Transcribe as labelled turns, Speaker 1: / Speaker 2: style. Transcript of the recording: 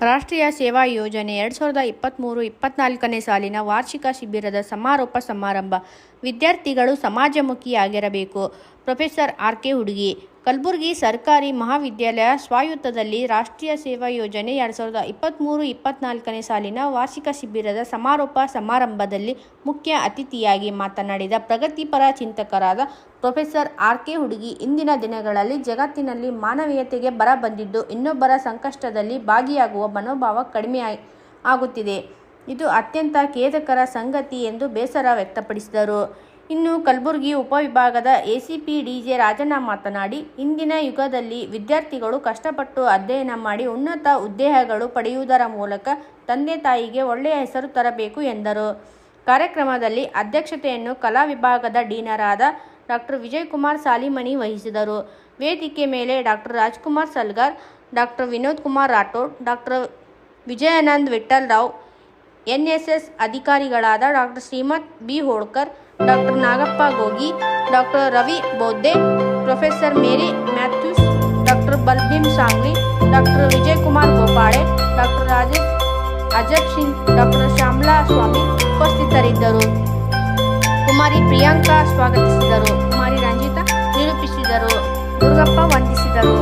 Speaker 1: ರಾಷ್ಟ್ರೀಯ ಸೇವಾ ಯೋಜನೆ ಎರಡು ಸಾವಿರದ ಇಪ್ಪತ್ತ್ಮೂರು ಇಪ್ಪತ್ನಾಲ್ಕನೇ ಸಾಲಿನ ವಾರ್ಷಿಕ ಶಿಬಿರದ ಸಮಾರೋಪ ಸಮಾರಂಭ. ವಿದ್ಯಾರ್ಥಿಗಳು ಸಮಾಜಮುಖಿಯಾಗಿರಬೇಕು. ಪ್ರೊಫೆಸರ್ ಆರ್ ಕೆ ಹುಡುಗಿ ಕಲಬುರಗಿ ಸರ್ಕಾರಿ ಮಹಾವಿದ್ಯಾಲಯ ಸ್ವಾಯತ್ತದಲ್ಲಿ ರಾಷ್ಟ್ರೀಯ ಸೇವಾ ಯೋಜನೆ ಎರಡು ಸಾವಿರದ ಇಪ್ಪತ್ತ್ಮೂರು ಇಪ್ಪತ್ನಾಲ್ಕನೇ ಸಾಲಿನ ವಾರ್ಷಿಕ ಶಿಬಿರದ ಸಮಾರೋಪ ಸಮಾರಂಭದಲ್ಲಿ ಮುಖ್ಯ ಅತಿಥಿಯಾಗಿ ಮಾತನಾಡಿದ ಪ್ರಗತಿಪರ ಚಿಂತಕರಾದ ಪ್ರೊಫೆಸರ್ ಆರ್ ಕೆ ಹುಡುಗಿ, ಇಂದಿನ ದಿನಗಳಲ್ಲಿ ಜಗತ್ತಿನಲ್ಲಿ ಮಾನವೀಯತೆಗೆ ಬರ ಬಂದಿದ್ದು ಇನ್ನೊಬ್ಬರ ಸಂಕಷ್ಟದಲ್ಲಿ ಭಾಗಿಯಾಗುವ ಮನೋಭಾವ ಕಡಿಮೆ ಆಗುತ್ತಿದೆ. ಇದು ಅತ್ಯಂತ ಖೇದಕರ ಸಂಗತಿ ಎಂದು ಬೇಸರ ವ್ಯಕ್ತಪಡಿಸಿದರು. ಇನ್ನು ಕಲಬುರಗಿ ಉಪವಿಭಾಗದ ಎಸಿಪಿ ಡಿಜೆ ರಾಜಣ್ಣ ಮಾತನಾಡಿ, ಇಂದಿನ ಯುಗದಲ್ಲಿ ವಿದ್ಯಾರ್ಥಿಗಳು ಕಷ್ಟಪಟ್ಟು ಅಧ್ಯಯನ ಮಾಡಿ ಉನ್ನತ ಉದ್ದೇಹಗಳು ಪಡೆಯುವುದರ ಮೂಲಕ ತಂದೆ ತಾಯಿಗೆ ಒಳ್ಳೆಯ ಹೆಸರು ತರಬೇಕು ಎಂದರು. ಕಾರ್ಯಕ್ರಮದಲ್ಲಿ ಅಧ್ಯಕ್ಷತೆಯನ್ನು ಕಲಾ ವಿಭಾಗದ ಡೀನರಾದ ಡಾಕ್ಟರ್ ವಿಜಯಕುಮಾರ್ ಸಾಲಿಮನಿ ವಹಿಸಿದರು. ವೇದಿಕೆ ಮೇಲೆ doctor Rajkumar Salgar, doctor Vinod Kumar Rathod, doctor Vijayanand Vittal Rao NSS ಅಧಿಕಾರಿಗಳಾದ doctor Shrimat B Holkar doctor Nagappa Gogi doctor Ravi Bodde professor Mary Mathews doctor Balbheem Sangli doctor Vijayakumar Gopale doctor Rajesh Ajab Singh doctor Shyamala Swami ಉಪಸ್ಥಿತರಿದ್ದರು ಕುಮಾರಿ ಪ್ರಿಯಾಂಕಾ ಸ್ವಾಗತಿಸಿದರು ಕುಮಾರಿ ರಂಜಿತಾ ನಿರೂಪಿಸಿದರು ದುರ್ಗಪ್ಪ ವಂದಿಸಿದರು